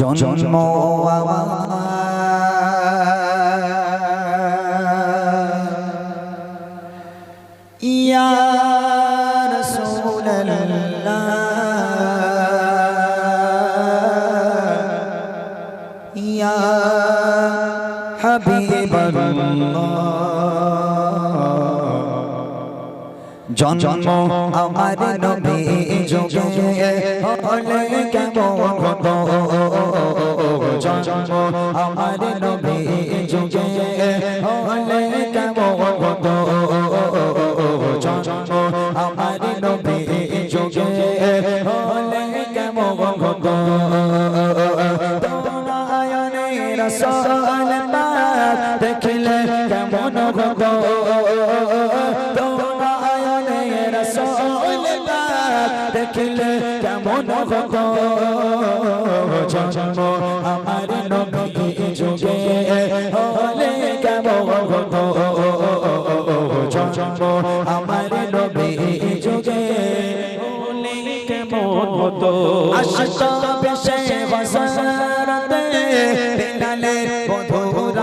জন্ম আমার। ইয়া ইয়া জন্ম আমার নবী যোগে। হলে কেমন হলে কেমন জন্ম আমার নবী যোগে হলে কেমন রসল পাক দেখিলে কেমন রসল পাক দেখিলে কেমন নবী যুগে কেমন হতো? আশিক পেশে বসারতে বিলালে বধুর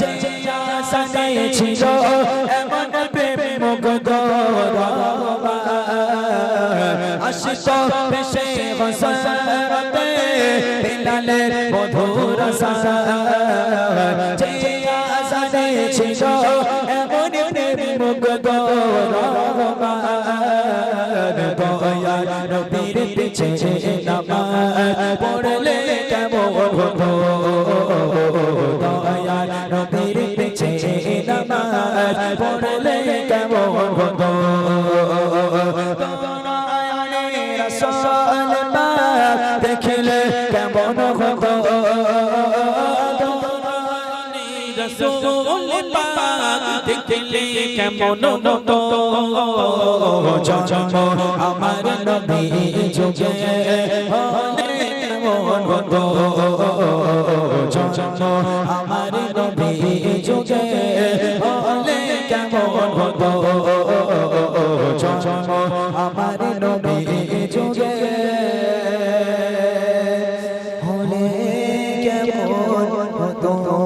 যে আশাতে ছিল এমন প্রেম মুগ্ধ আশিক পেশে বসারতে বিলালে বধুর যে আশাতে ছিল মুগ্ধ দয়া নবীর পিছে নামাজ পড়লে কেমন হতো দয়া নবীর পিছে নামাজ পড়লে কেমন হতো দয়ালে রাসূল লম্বা দেখলে কেমন তো জন্ম আমার নবী যোগে কেমন তো জন্ম আমার নবী যোগে কেমন তো জন্ম আমার নবী যোগে হলে কেমন তো